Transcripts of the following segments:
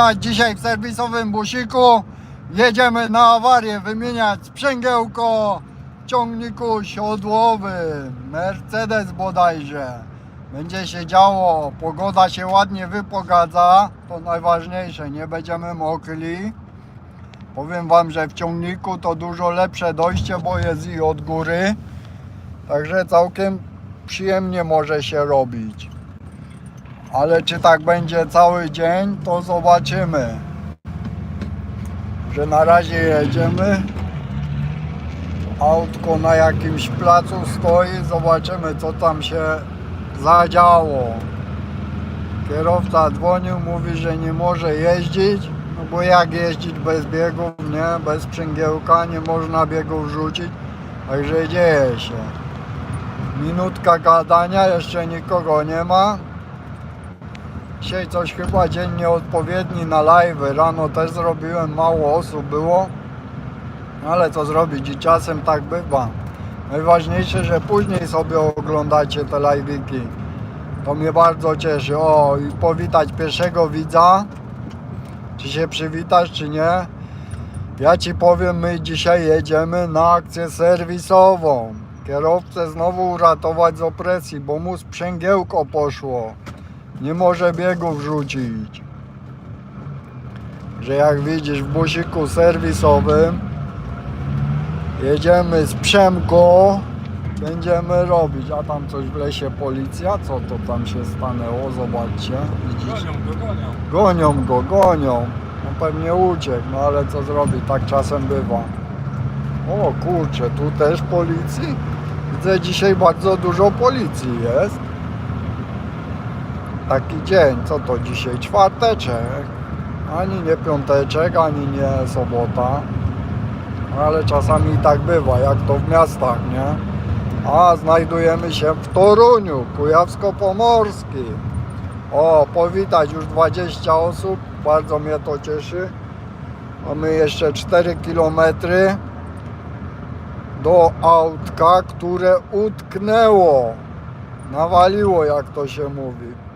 A dzisiaj w serwisowym busiku jedziemy na awarię wymieniać sprzęgiełko w ciągniku siodłowym. Mercedes bodajże. Będzie się działo, pogoda się ładnie wypogadza, to najważniejsze, nie będziemy mokli. Powiem Wam, że w ciągniku to dużo lepsze dojście, bo jest i od góry. Także całkiem przyjemnie może się robić. Ale czy tak będzie cały dzień, to zobaczymy. Że na razie jedziemy. Autko na jakimś placu stoi, zobaczymy co tam się zadziało. Kierowca dzwonił, mówi, że nie może jeździć, no bo jak jeździć bez biegów, nie? Bez sprzęgiełka, nie można biegów rzucić, także dzieje się. Minutka gadania, jeszcze nikogo nie ma. Dzisiaj coś chyba dzień nieodpowiedni na live. Rano też zrobiłem, mało osób było. Ale co zrobić i czasem tak bywa. Najważniejsze, że później sobie oglądacie te live'iki. To mnie bardzo cieszy. O, i powitać pierwszego widza. Czy się przywitasz, czy nie? Ja ci powiem, my dzisiaj jedziemy na akcję serwisową. Kierowcę znowu uratować z opresji, bo mu sprzęgiełko poszło. Nie może biegów rzucić. Że jak widzisz w busiku serwisowym jedziemy z Przemko będziemy robić, a tam coś w lesie policja, co to tam się stanęło, zobaczcie? Gonią go, gonią. Gonią go, gonią. No pewnie uciekł, no ale co zrobi, tak czasem bywa. O kurczę, tu też policji? Widzę dzisiaj bardzo dużo policji jest. Taki dzień, co to dzisiaj? Czwarteczek. Ani nie piąteczek, ani nie sobota. Ale czasami tak bywa, jak to w miastach, nie? A znajdujemy się w Toruniu, Kujawsko-Pomorski. O, powitać już 20 osób, bardzo mnie to cieszy. Mamy jeszcze 4 km do autka, które utknęło. Nawaliło, jak to się mówi.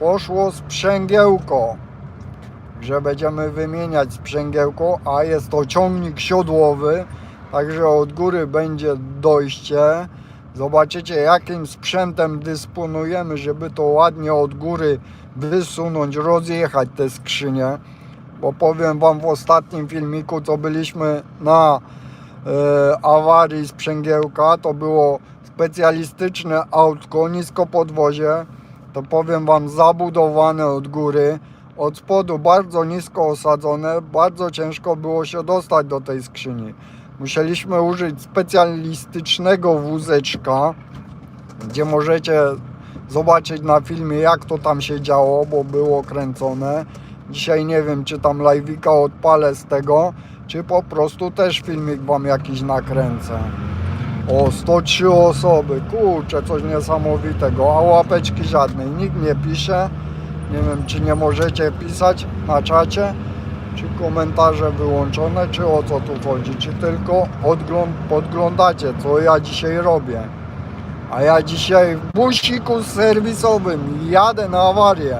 Poszło sprzęgiełko. Że będziemy wymieniać sprzęgiełko, a jest to ciągnik siodłowy, także od góry będzie dojście. Zobaczycie, jakim sprzętem dysponujemy, żeby to ładnie od góry wysunąć, rozjechać te skrzynie. Bo powiem Wam w ostatnim filmiku, co byliśmy na e, awarii sprzęgiełka, to było specjalistyczne autko, nisko podwozie. To powiem Wam, zabudowane od góry. Od spodu bardzo nisko osadzone, bardzo ciężko było się dostać do tej skrzyni. Musieliśmy użyć specjalistycznego wózeczka, gdzie możecie zobaczyć na filmie jak to tam się działo, bo było kręcone. Dzisiaj nie wiem czy tam live'ika odpalę z tego, czy po prostu też filmik wam jakiś nakręcę. O, 103 osoby, kurczę, coś niesamowitego, a łapeczki żadnej, nikt nie pisze. Nie wiem, czy nie możecie pisać na czacie, czy komentarze wyłączone, czy o co tu chodzi, czy tylko odgląd, podglądacie, co ja dzisiaj robię. A ja dzisiaj w busiku serwisowym jadę na awarię.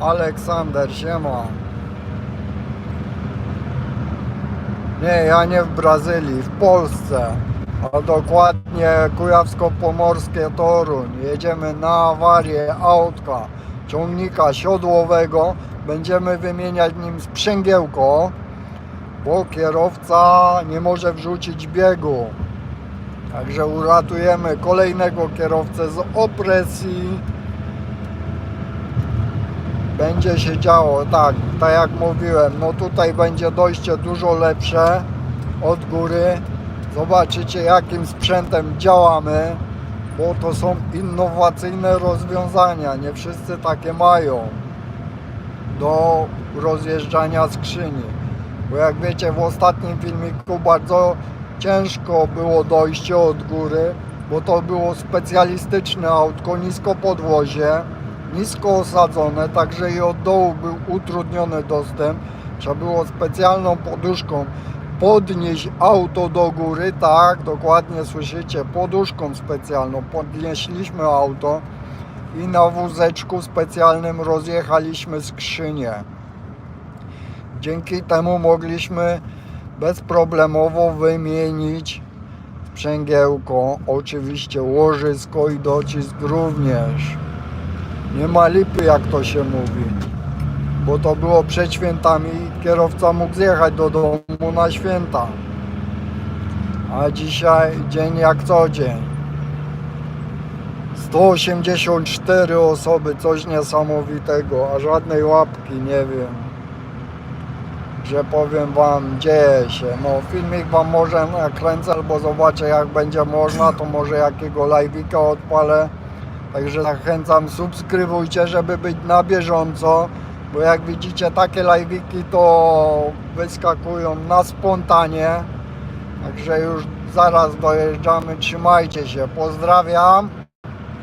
Aleksander, siema. Nie, ja nie w Brazylii, w Polsce. A dokładnie Kujawsko-Pomorskie Toruń. Jedziemy na awarię autka, ciągnika siodłowego. Będziemy wymieniać nim sprzęgiełko, bo kierowca nie może wrzucić biegu. Także uratujemy kolejnego kierowcę z opresji. Będzie się działo, tak, tak jak mówiłem, no tutaj będzie dojście dużo lepsze od góry. Zobaczycie jakim sprzętem działamy, bo to są innowacyjne rozwiązania, nie wszyscy takie mają do rozjeżdżania skrzyni. Bo jak wiecie w ostatnim filmiku bardzo ciężko było dojście od góry, bo to było specjalistyczne autko, nisko podwozie, nisko osadzone, także i od dołu był utrudniony dostęp. Trzeba było specjalną poduszką podnieść auto do góry, tak, dokładnie słyszycie, poduszką specjalną podnieśliśmy auto, i na wózeczku specjalnym rozjechaliśmy skrzynię. Dzięki temu mogliśmy bezproblemowo wymienić sprzęgiełko, oczywiście łożysko i docisk również. Nie ma lipy jak to się mówi, bo to było przed świętami i kierowca mógł zjechać do domu na święta. A dzisiaj dzień jak co dzień. 184 osoby, coś niesamowitego, a żadnej łapki, nie wiem. Że powiem wam, dzieje się. No, filmik wam może nakręcę albo zobaczę jak będzie można, to może jakiego live'ika odpalę. Także zachęcam, subskrybujcie, żeby być na bieżąco, bo jak widzicie takie live'iki to wyskakują na spontanie. Także już zaraz dojeżdżamy, trzymajcie się, pozdrawiam.